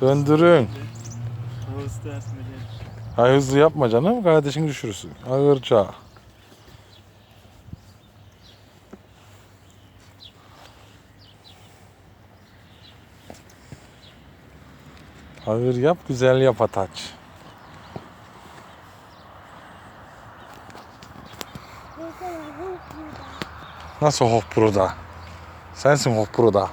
Döndürün. Hay hızlı yapma canım. Kardeşini düşürürsün. Ağırca. Ağır yap, güzel yap Ataç. Nasıl Hof Pro'da? Sensin Hof Pro'da.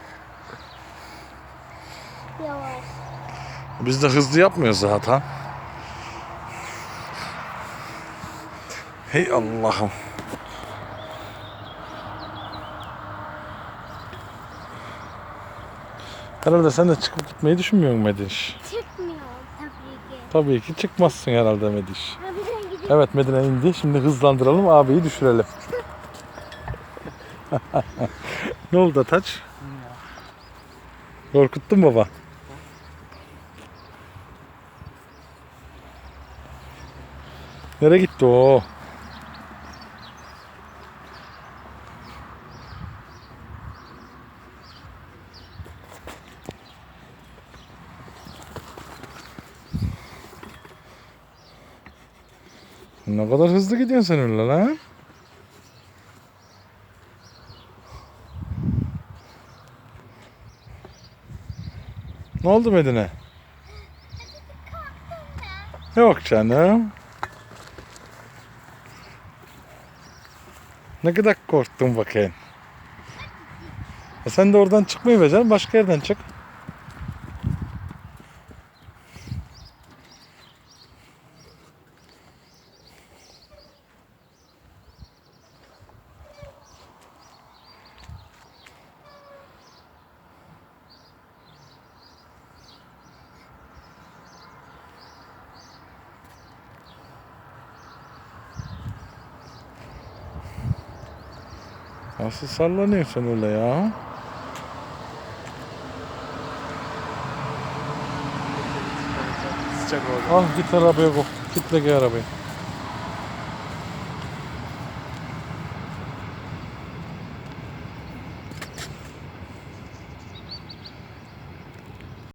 Biz de hızlı yapmıyoruz zaten. Hey Allah'ım. Herhalde sen de çıkıp gitmeyi düşünmüyorsun Mediş. Çıkmıyor tabii ki. Tabii ki çıkmazsın herhalde Mediş. Evet Medine indi. Şimdi hızlandıralım abiyi düşürelim. ne oldu Ataç? Korkuttun baba. Nereye gitti o? Ne kadar hızlı gidiyorsun sen öyle lan? Ne oldu Medine? Yok canım. Ne kadar korktun bakayım. E sen de oradan çıkmayı becer, başka yerden çık. Nasıl sallanıyorsun öyle ya? Sıcak oldu. Al git arabaya koy. Kitle ki arabayı.